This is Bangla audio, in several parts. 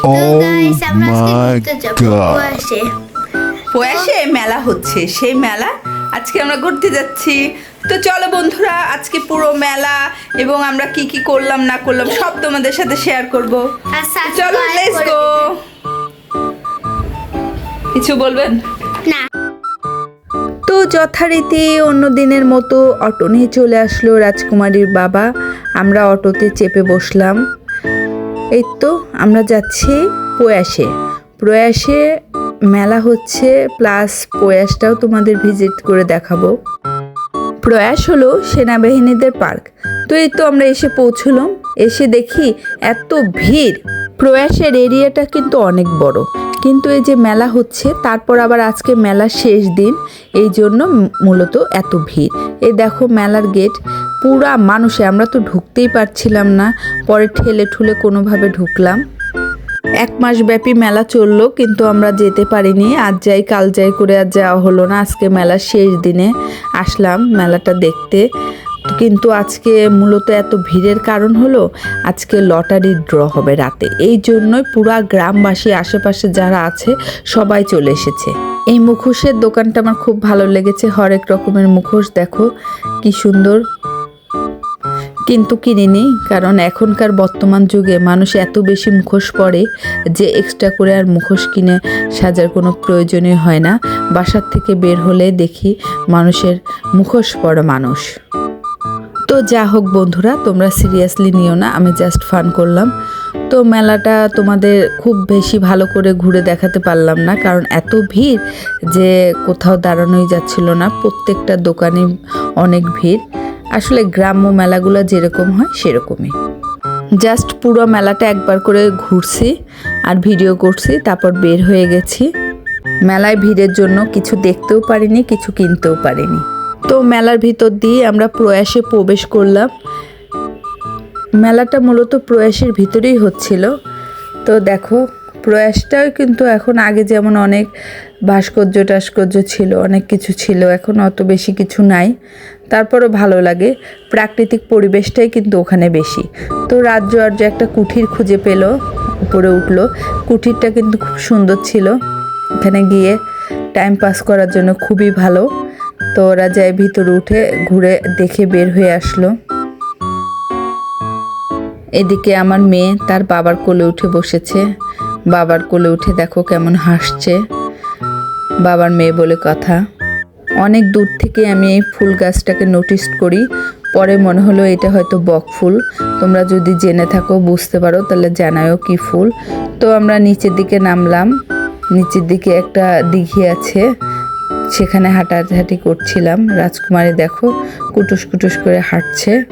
তো Oh গাইস আমরা আজকে ঘুরতে যাব God. প্রয়াসে। মেলা হচ্ছে সেই মেলা। আজকে আমরা ঘুরতে যাচ্ছি। তো চলো বন্ধুরা আজকে পুরো মেলা এবং আমরা কি কি করলাম না করলাম সব তোমাদের সাথে শেয়ার করব। চলো লেটস গো কিছু বলবেন? না। তো যথারীতি অন্য দিনের মতো অটো নিয়ে চলে আসলো রাজকুমারীর বাবা। আমরা অটোতে চেপে বসলাম। এই তো আমরা যাচ্ছি প্রয়াসে। প্রয়াসে মেলা হচ্ছে প্লাস প্রয়াসটাও তোমাদের ভিজিট করে দেখাবো। প্রয়াস হলো সেনাবাহিনীদের পার্ক তো এই তো আমরা এসে পৌঁছলাম। এসে দেখি এত ভিড়। প্রয়াসের এরিয়াটা কিন্তু অনেক বড়। কিন্তু এই যে মেলা হচ্ছে, তারপর আবার আজকে মেলার শেষ দিন। এই জন্য মূলত এত ভিড়। এই দেখো মেলার গেট পুরা মানুষে, আমরা তো ঢুকতেই পারছিলাম না। পরে ঠেলে ঠুলে কোনোভাবে ঢুকলাম। এক মাস ব্যাপী মেলা চলল, কিন্তু আমরা যেতে পারিনি। আজ যাই, কাল যাই করে আর যাওয়া হলো না। আজকে মেলার শেষ দিনে আসলাম মেলাটা দেখতে। কিন্তু আজকে মূলত এত ভিড়ের কারণ হলো, আজকে লটারি ড্র হবে রাতে। এই জন্যই পুরা গ্রামবাসী, আশেপাশে যারা আছে, সবাই চলে এসেছে। এই মুখোশের দোকানটা আমার খুব ভালো লেগেছে। হরেক রকমের মুখোশ, দেখো, কি সুন্দর। কিন্তু কিনিনি কারণ এখনকার বর্তমান যুগে মানুষ এত বেশি মুখোশ পরে যে এক্সট্রা করে আর মুখোশ কিনে সাজার কোনো প্রয়োজনই হয় না। বাসার থেকে বের হলে দেখি মানুষের মুখোশ পড়া মানুষ। তো যা হোক বন্ধুরা, তোমরা সিরিয়াসলি নিও না, আমি জাস্ট ফান করলাম। তো মেলাটা তোমাদের খুব বেশি ভালো করে ঘুরে দেখাতে পারলাম না, কারণ এত ভিড় যে কোথাও দাঁড়ানোই যাচ্ছিল না। প্রত্যেকটা দোকানে অনেক ভিড়। আসলে গ্রাম্য মেলাগুলো যেরকম হয় সেরকমই। জাস্ট পুরো মেলাটা একবার করে ঘুরছি আর ভিডিও করছি, তারপর বের হয়ে গেছি। মেলায় ভিড়ের জন্য কিছু দেখতেও পারিনি, কিছু কিনতেও পারিনি। তো মেলার ভিতর দিয়ে আমরা প্রয়াসে প্রবেশ করলাম। মেলাটা মূলত প্রয়াসের ভিতরেই হচ্ছিল। তো দেখো, প্রয়াসটাও কিন্তু এখন আগে যেমন অনেক ভাস্কর্য টাস্কর্য ছিল, অনেক কিছু ছিল, এখন অত বেশি কিছু নাই। তারপরও ভালো লাগে, প্রাকৃতিক পরিবেশটাই কিন্তু ওখানে বেশি। তো রাজ্য আর যে একটা কুঠির খুঁজে পেল, উপরে উঠল, কুঠিরটা কিন্তু খুব সুন্দর ছিল। এখানে গিয়ে টাইম পাস করার জন্য খুবই ভালো। তো ওরা যায় ভিতরে উঠে, ঘুরে দেখে বের হয়ে আসলো। এদিকে আমার মেয়ে তার বাবার কোলে উঠে বসেছে। বাবার কোলে উঠে দেখো কেমন হাসছে। বাবার মেয়ে বলে কথা। অনেক দূর থেকে আমি এই ফুল গাছটাকে নোটিস করি। পরে মনে হলো এটা হয়তো বক ফুল। তোমরা যদি জেনে থাকো, বুঝতে পারো, তাহলে জানায়ও কি ফুল। তো আমরা নিচের দিকে নামলাম। নিচের দিকে একটা দিঘি আছে। সেখানে হাঁটাহাঁটি করছিলাম। রাজকুমারী দেখো, কুটুস কুটুস করে হাঁটছে।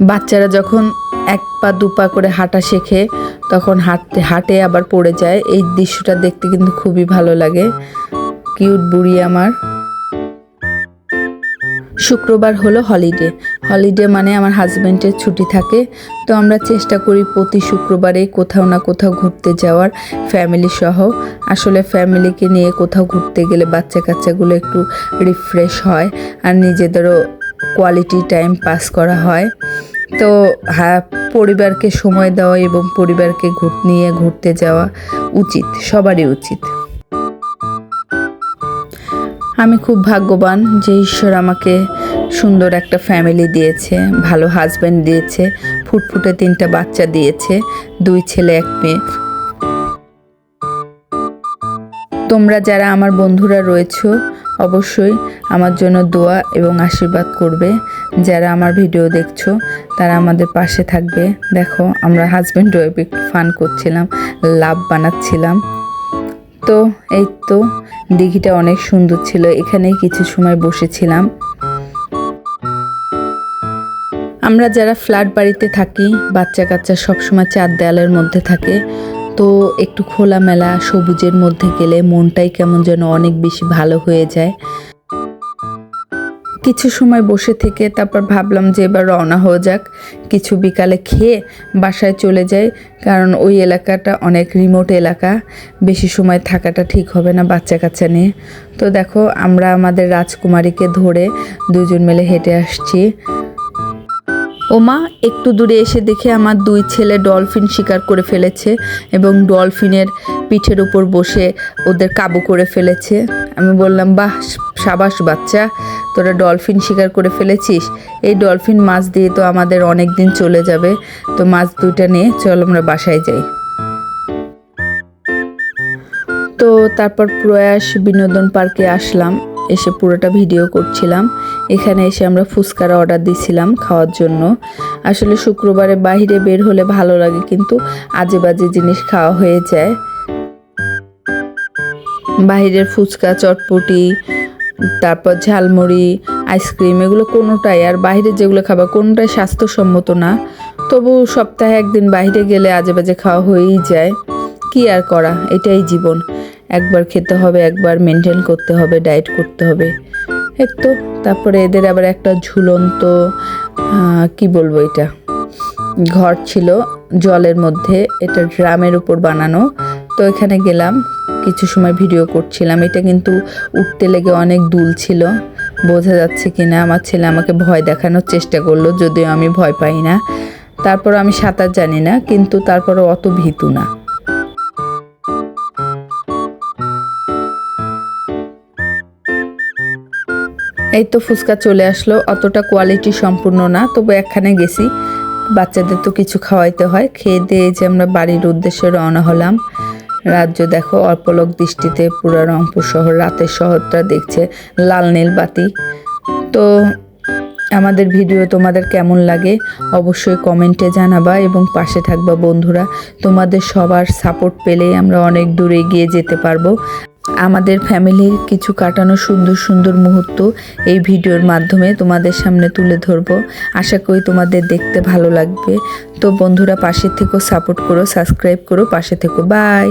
বাচ্চারা যখন এক পা দু পা করে হাঁটা শেখে তখন হাঁটতে, হাঁটে আবার পড়ে যায়। এই দৃশ্যটা দেখতে কিন্তু খুবই ভালো লাগে। কিউট বুড়ি আমার। শুক্রবার হলো হলিডে। হলিডে মানে আমার হাজব্যান্ডের ছুটি থাকে। তো আমরা চেষ্টা করি প্রতি শুক্রবারে কোথাও না কোথাও ঘুরতে যাওয়ার ফ্যামিলি সহ। আসলে ফ্যামিলিকে নিয়ে কোথাও ঘুরতে গেলে বাচ্চা কাচ্চাগুলো একটু রিফ্রেশ হয় আর নিজেদেরও কোয়ালিটি টাইম পাস করা হয়। তো হ্যাঁ পরিবারকে সময় দেওয়া এবং পরিবারকে ঘুর নিয়ে ঘুরতে যাওয়া উচিত, সবারই উচিত। আমি খুব ভাগ্যবান যে ঈশ্বর আমাকে সুন্দর একটা ফ্যামিলি দিয়েছে, ভালো হাজব্যান্ড দিয়েছে, ফুটফুটে তিনটা বাচ্চা দিয়েছে, দুই ছেলে, এক মেয়ে। তোমরা যারা আমার বন্ধুরা রয়েছো, অবশ্যই আমার জন্য দোয়া এবং আশীর্বাদ করবে। যারা আমার ভিডিও দেখছ, তারা আমাদের পাশে থাকবে। দেখো, আমরা হাজব্যান্ড ওয়াইফ একটু ফান করছিলাম লাভ বানাচ্ছিলাম। তো, এই তো, দিঘিটা অনেক সুন্দর ছিল, এখানেই কিছু সময় বসেছিলাম। আমরা যারা ফ্ল্যাট বাড়িতে থাকি বাচ্চা কাচ্চা সবসময় চার দেয়ালের মধ্যে থাকে, তো একটু খোলামেলা, সবুজের মধ্যে গেলে মনটাই কেমন যেন অনেক বেশি ভালো হয়ে যায়। কিছু সময় বসে থেকে তারপর ভাবলাম যে এবার রওনা হয়ে যাক। কিছু বিকালে খেয়ে বাসায় চলে যাই, কারণ ওই এলাকাটা অনেক রিমোট এলাকা। বেশি সময় থাকাটা ঠিক হবে না বাচ্চা কাচ্চা নিয়ে। তো দেখো, আমরা আমাদের রাজকুমারীকে ধরে দুজন মিলে হেঁটে আসছি। ওমা, একটু দূরে এসে দেখে আমার দুই ছেলে ডলফিন শিকার করে ফেলেছে এবং ডলফিনের পিঠের উপর বসে ওদের কাবু করে ফেলেছে। আমি বললাম, বাহ সাবাস বাচ্চা, তোরা ডলফিন শিকার করে ফেলেছিস। এই ডলফিন মাছ দিয়ে তো আমাদের অনেক দিন চলে যাবে। তো মাছ দুইটা নিয়ে চল আমরা বাসায় যাই। তো তারপর প্রয়াস বিনোদন পার্কে আসলাম, এসে পুরোটা ভিডিও করছিলাম। এখানে এসে আমরা ফুচকার অর্ডার দিছিলাম খাওয়ার জন্য। আসলে শুক্রবারে বাইরে বের হলে ভালো লাগে, কিন্তু আজে বাজে জিনিস খাওয়া হয়ে যায়। বাহিরের ফুচকা, চটপটি তারপর ঝালমুড়ি, আইসক্রিম, এগুলো কোনোটাই, আর বাইরে যেগুলো খাবার কোনোটাই স্বাস্থ্যসম্মত না। তবু সপ্তাহে একদিন বাইরে গেলে আজে বাজে খাওয়া হয়েই যায়। কি আর করা, এটাই জীবন। একবার খেতে হবে, একবার মেনটেন করতে হবে ডায়েট করতে হবে। এই তো, তারপরে এদের আবার একটা ঝুলন্ত কি বলব এটা? ঘর ছিল জলের মধ্যে, এটা ড্রামের উপর বানানো। তো এখানে গেলাম, কিছু সময় ভিডিও করছিলাম। এটা কিন্তু উঠতে লেগে অনেক দুল ছিল। বোঝা যাচ্ছে কি না আমার ছেলে আমাকে ভয় দেখানোর চেষ্টা করল, যদিও আমি ভয় পাই না। তারপর আমি সাঁতার জানি না, কিন্তু তারপরে অত ভীতু না। এই তো ফুচকা চলে আসলো, অতটা কোয়ালিটি সম্পূর্ণ না, তবু একখানে গেছি। বাচ্চাদের তো কিছু খাওয়াইতে হয়, খেয়ে দিয়ে যে আমরা বাড়ির উদ্দেশ্যে রওনা হলাম। রাজ্য দেখো অল্পলোক দৃষ্টিতে পুরো রংপুর শহর, রাতের শহরটা দেখছে লাল নীল বাতি। তো আমাদের ভিডিও তোমাদের কেমন লাগে অবশ্যই কমেন্টে জানাবা এবং পাশে থাকবা বন্ধুরা। তোমাদের সবার সাপোর্ট পেলেই আমরা অনেক দূরে এগিয়ে যেতে পারব। আমাদের ফ্যামিলির কিছু কাটানো সুন্দর সুন্দর মুহূর্ত এই ভিডিওর মাধ্যমে তোমাদের সামনে তুলে ধরবো। আশা করি তোমাদের দেখতে ভালো লাগবে। তো বন্ধুরা, পাশে থেকো সাপোর্ট করো সাবস্ক্রাইব করো, পাশে থেকো বাই